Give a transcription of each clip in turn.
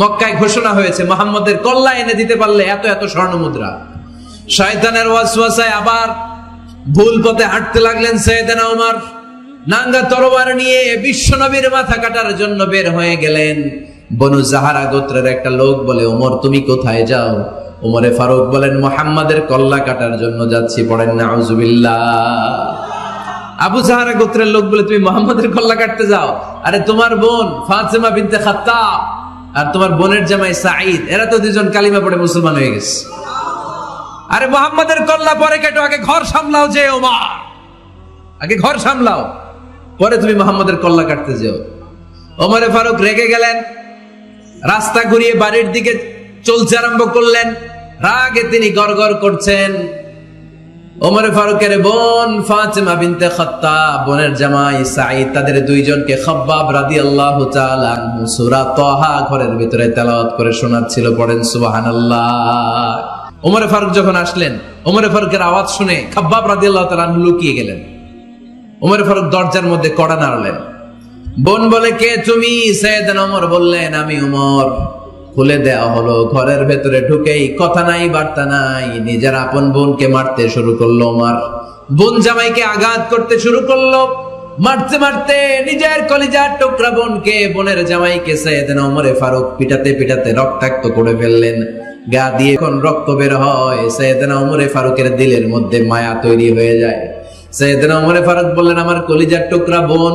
মক্কায় ঘোষণা হয়েছে, মোহাম্মদের কল্লা এনে দিতে পারলে এত এত স্বর্ণ মুদ্রা শয়তানের ওয়াসওয়াসায় আবার ভুল পথে হাঁটতে লাগলেন সৈয়দনা ওমর নাঙ্গা তরবার নিয়ে বিশ্ব নবীর মাথা কাটার জন্য বের হয়ে গেলেন। বনু জাহারা গোত্রের একটা লোক বলে, ওমর, তুমি কোথায় যাও? ওমরে ফারুক বলেন, মোহাম্মদের কল্লা কাটার জন্য যাচ্ছি, পড়েন না আবু জাহারা গোত্রের লোক বলে, তুমি মোহাম্মদের কল্লা কাটতে যাও? আরে, তোমার বোন ফাতেমা বিনতে খাত্তাব। আর তোমার বোনের জামাই সাঈদ, এরা তো দুজন কালিমা পড়ে মুসলমান হয়ে গেছে। আরে মোহাম্মদের কল্লা পরে কেটো, আগে ঘর সামলাও যে ওমর। আগে ঘর সামলাও। পরে তুমি মোহাম্মদের কল্লা কাটতে যাও। ওমরে ফারুক রেগে গেলেন, রাস্তা ঘুরিয়ে বাড়ির দিকে চলতে আরম্ভ করলেন। রাগে তিনি গড়গড় করছেন। ওমরে ফারুকের বোন ফাতেমা বিনতে খাত্তাব, বোনের জামাই সাঈদ, তাদের দুইজনকে খাব্বাব রাদিয়াল্লাহু তাআলা সূরা তাহা ঘরের ভিতরে তেলাওয়াত করে শোনাচ্ছিল, পড়েন সুবহানাল্লাহ। ওমরে ফারুক যখন আসলেন, ওমরে ফারুকের আওয়াজ শুনে খাব্বাব রাদিয়াল্লাহু তাআলা লুকিয়ে গেলেন। ওমরে ফারুক দরজার মধ্যে কড়া নাড়লেন। বোন বলে, কে তুমি? সৈয়দনা ওমর বললেন, আমি ওমর। খুলে দেওয়া হলো। ঘরের ভেতরে ঢুকেই কথা নাই, বার্তা নাই। নিজের আপন বোনকে মারতে শুরু করল ওমর। বোন জামাইকে আঘাত করতে শুরু করল। মারতে মারতে নিজের কলিজার টুকরা বোনকে, বোনের জামাইকে সৈয়দনা ওমরে ফারুক পিটাতে পিটাতে রক্তাক্ত করে ফেললেন। গা দিয়ে এখন রক্ত বের হয়। সৈয়দনা ওমরে ফারুকের দিলের মধ্যে মায়া তৈরি হয়ে যায়। সৈয়দনা ওমরে ফারুক বললেন, আমার কলিজার টুকরা বোন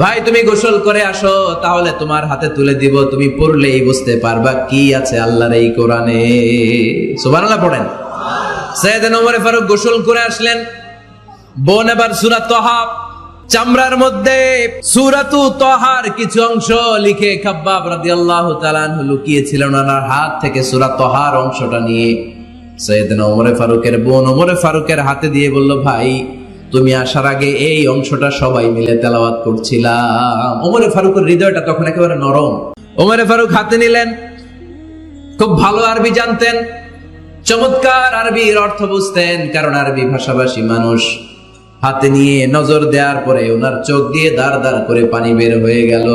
ভাই, তুমি গোসল করে আসো, তাহলে তোমার হাতে তুলে দিব, তুমি পড়লেই বুঝতে পারবা কি আছে আল্লাহর এই কোরআনে। সুবহানাল্লাহ, পড়েন। সৈয়দ ওমরে ফারুক গোসল করে আসলেন। বোন এবার সূরা তহা, চামড়ার মধ্যে সূরাতু তহার কিছু অংশ লিখে খাব্বাব রাদিয়াল্লাহু তাআলা আনহু লুকিয়েছিলেন ওনার হাত থেকে সূরা তহার অংশটা নিয়ে। সৈয়দনা ওমরে ফারুকের বোন ওমরে ফারুকের হাতে দিয়ে বলল, ভাই তুমি আসার আগে এই অংশটা সবাই মিলে তেলাওয়াত করছিলাম। ওমরে ফারুকের হৃদয়টা তখন একেবারে নরম। ওমরে ফারুক হাতে নিলেন। খুব ভালো আরবি জানতেন। চমৎকার আরবির অর্থ বুঝতেন, কারণ আরবি ভাষাভাষী মানুষ। হাতে নিয়ে নজর দেওয়ার পরে ওনার চোখ দিয়ে দাঁড় দাঁড় করে পানি বের হয়ে গেল।